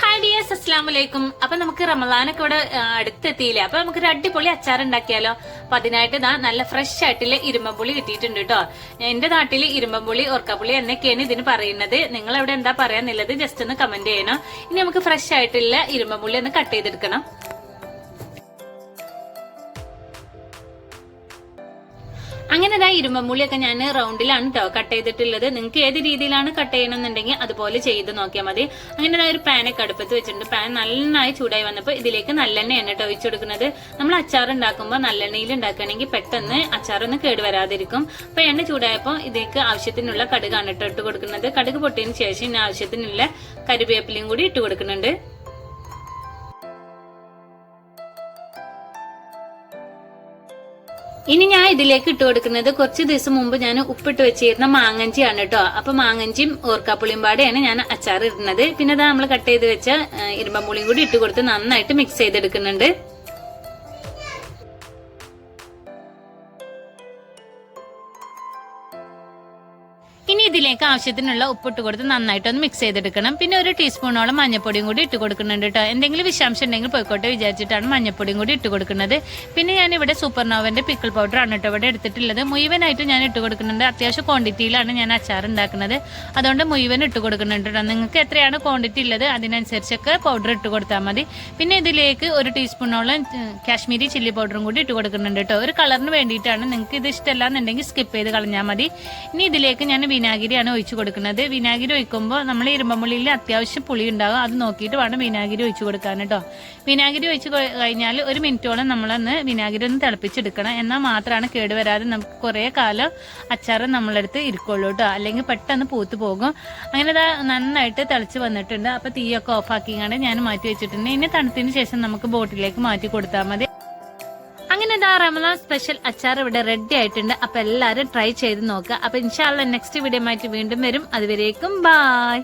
Hi ഡിയസ് അസ്സാം വലൈക്കും അപ്പൊ നമുക്ക് റമലാനൊക്കെ ഇവിടെ അടുത്തെത്തിയില്ലേ? അപ്പൊ നമുക്ക് ഒരു അടിപൊളി അച്ചാർ ഉണ്ടാക്കിയാലോ അപ്പൊ അതിനായിട്ട് ഇതാ നല്ല ഫ്രഷ് ആയിട്ടുള്ള ഇരുമ്പമ്പുളി കിട്ടിയിട്ടുണ്ട് കേട്ടോ എന്റെ നാട്ടിൽ ഇരുമ്പമ്പുളി ഓർക്കപ്പുളി എന്നൊക്കെയാണ് ഇതിന് പറയുന്നത്. നിങ്ങൾ അവിടെ എന്താ പറയാന്നുള്ളത് ജസ്റ്റ് ഒന്ന് കമന്റ് ചെയ്യണം. ഇനി നമുക്ക് ഫ്രഷ് ആയിട്ടുള്ള ഇരുമ്പമ്പുളി ഒന്ന് കട്ട് ചെയ്തെടുക്കണം. അങ്ങനെ ഇതാ ഇരുമ്പമ്പുള്ളിയൊക്കെ ഞാൻ റൗണ്ടിലാണ് കേട്ടോ കട്ട് ചെയ്തിട്ടുള്ളത്. നിങ്ങൾക്ക് ഏത് രീതിയിലാണ് കട്ട് ചെയ്യണമെന്നുണ്ടെങ്കിൽ അതുപോലെ ചെയ്ത് നോക്കിയാൽ മതി. അങ്ങനെ ഒരു പാനൊക്കെ അടുപ്പത്ത് വെച്ചിട്ടുണ്ട്. പാൻ നന്നായി ചൂടായി വന്നപ്പോൾ ഇതിലേക്ക് നല്ലെണ്ണയാണ് കേട്ടോ ഒഴിച്ചു കൊടുക്കുന്നത്. നമ്മൾ അച്ചാർ ഉണ്ടാക്കുമ്പോൾ നല്ലെണ്ണയിൽ ഉണ്ടാക്കുകയാണെങ്കിൽ പെട്ടെന്ന് അച്ചാറൊന്നും കേടുവരാതിരിക്കും അപ്പോൾ എണ്ണ ചൂടായപ്പോൾ ഇതിലേക്ക് ആവശ്യത്തിനുള്ള കടുകാണ് കേട്ടോ ഇട്ട് കൊടുക്കുന്നത്. കടുക് പൊട്ടിയതിന് ശേഷം ഇനി ആവശ്യത്തിനുള്ള കറിവേപ്പിലയും കൂടി ഇട്ട് കൊടുക്കുന്നുണ്ട്. ഇനി ഞാൻ ഇതിലേക്ക് ഇട്ട് കൊടുക്കുന്നത് കുറച്ച് ദിവസം മുമ്പ് ഞാൻ ഉപ്പിട്ട് വെച്ചിരുന്ന മാങ്ങഞ്ചിയാണ് കേട്ടോ അപ്പൊ മാങ്ങഞ്ചിയും ഓർക്കാപ്പുളിയും പാടെയാണ് ഞാൻ അച്ചാർ ഇടുന്നത് പിന്നെ നമ്മൾ കട്ട് ചെയ്ത് വെച്ച ഇരുമ്പമ്പുളിയും കൂടി ഇട്ട് കൊടുത്ത് നന്നായിട്ട് മിക്സ് ചെയ്തെടുക്കുന്നുണ്ട്. ഇനി ഇതിലേക്ക് ആവശ്യത്തിനുള്ള ഉപ്പിട്ട് കൊടുത്ത് നന്നായിട്ടൊന്ന് മിക്സ് ചെയ്തെടുക്കണം. പിന്നെ ഒരു ടീസ്പൂണോളം മഞ്ഞപ്പൊടിയും കൂടി ഇട്ട് കൊടുക്കുന്നുണ്ട് കേട്ടോ എന്തെങ്കിലും വിഷാംശം ഉണ്ടെങ്കിൽ പോയിക്കോട്ടെ വിചാരിച്ചിട്ടാണ് മഞ്ഞപ്പൊടിയും കൂടി ഇട്ട് കൊടുക്കുന്നത്. പിന്നെ ഞാൻ ഇവിടെ സൂപ്പർനോവന്റെ പിക്കിൾ പൗഡർ ആണ് കേട്ടോ ഇവിടെ എടുത്തിട്ടുള്ളത്. മുഴുവനായിട്ട് ഞാൻ ഇട്ട് കൊടുക്കുന്നുണ്ട്. അത്യാവശ്യം ക്വാണ്ടിറ്റിയിലാണ് ഞാൻ അച്ചാർ ഉണ്ടാക്കുന്നത്. അതുകൊണ്ട് മുഴുവൻ ഇട്ട് കൊടുക്കുന്നുണ്ട് കേട്ടോ നിങ്ങൾക്ക് എത്രയാണ് ക്വാണ്ടിറ്റി ഉള്ളത് അതിനനുസരിച്ചൊക്കെ പൗഡർ ഇട്ട് കൊടുത്താൽ മതി. പിന്നെ ഇതിലേക്ക് ഒരു ടീസ്പൂണോളം കാശ്മീരി ചില്ലി പൗഡറും കൂടി ഇട്ട് കൊടുക്കുന്നുണ്ട് കേട്ടോ ഒരു കളറിന് വേണ്ടിയിട്ടാണ് നിങ്ങൾക്ക് ഇത് ഇഷ്ടമല്ല എന്നുണ്ടെങ്കിൽ സ്കിപ്പ് ചെയ്ത് കളഞ്ഞാൽ മതി. ഇനി ഇതിലേക്ക് ഞാൻ വിനാഗിരിയാണ് ഒഴിച്ചു കൊടുക്കുന്നത്. വിനാഗിരി ഒഴിക്കുമ്പോൾ നമ്മൾ ഇരുമ്പമുള്ളിയിൽ അത്യാവശ്യം പുളി ഉണ്ടാകും അത് നോക്കിയിട്ട് വേണം വിനാഗിരി ഒഴിച്ചു കൊടുക്കാൻ കേട്ടോ. വിനാഗിരി ഒഴിച്ചു കഴിഞ്ഞാൽ ഒരു മിനിറ്റോളം നമ്മളൊന്ന് വിനാഗിരി ഒന്ന് തിളപ്പിച്ചെടുക്കണം. എന്നാൽ മാത്രമാണ് കേടുവരാതെ നമുക്ക് കുറേ കാലം അച്ചാറ് നമ്മളടുത്ത് ഇരിക്കുള്ളൂ കേട്ടോ. അല്ലെങ്കിൽ പെട്ടെന്ന് പൂത്ത് പോകും. അങ്ങനെ ദാ നന്നായിട്ട് തിളച്ച് വന്നിട്ടുണ്ട്. അപ്പോൾ തീയൊക്കെ ഓഫാക്കിയാണ് ഞാൻ മാറ്റി വെച്ചിട്ടുണ്ട്. ഇനി തണുത്തിന് ശേഷം നമുക്ക് ബോട്ടിലേക്ക് മാറ്റി കൊടുത്താൽ മതി. അങ്ങനെ ഇതാ റമദാൻ സ്പെഷ്യൽ അച്ചാർ ഇവിടെ റെഡി ആയിട്ടുണ്ട്. അപ്പൊ എല്ലാരും ട്രൈ ചെയ്ത് നോക്കുക അപ്പൊ ഇൻഷാല്ല നെക്സ്റ്റ് വീഡിയോ ആയിട്ട് വീണ്ടും വരും. അതുവരേക്കും ബായ്